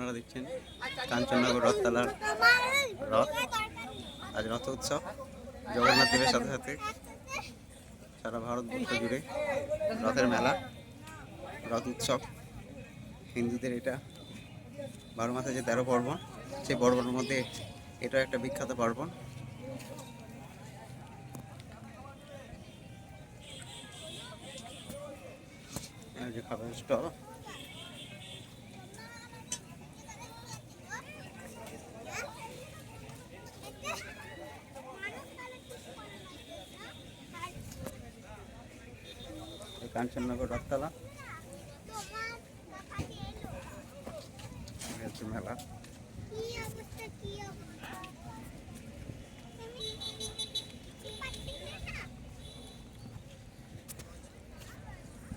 আপনারা দেখছেন কাঞ্চননগর রথতলার রথ, আজ রথ উৎসব। জগন্নাথ দেবের সাথে সাথে সারা ভারতবর্ষ জুড়ে রথের মেলা, রথ উৎসব। হিন্দুদের এটা বারো মাসে যে তেরো পার্বণ, সেই পার্বণের মধ্যে এটা একটা বিখ্যাত পার্বণ। যে খাবারের স্টল। কাঞ্চননগর রথতলা। এই মেলা।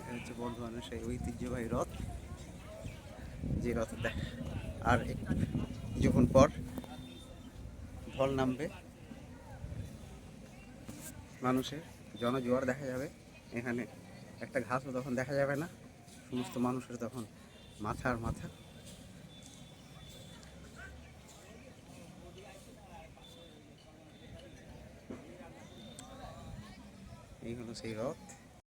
এই হচ্ছে বর্ধমানের সেই ঐতিহ্যবাহী রথ। যে রথ দেখ আর কিছুক্ষণ পর ঢল নামবে, মানুষের জনজোয়ার দেখা যাবে। এখানে একটা ঘাসও তখন দেখা যাবে না। সমস্ত মানুষের তখন মাথার মাথা। এই হলো সেই রথ।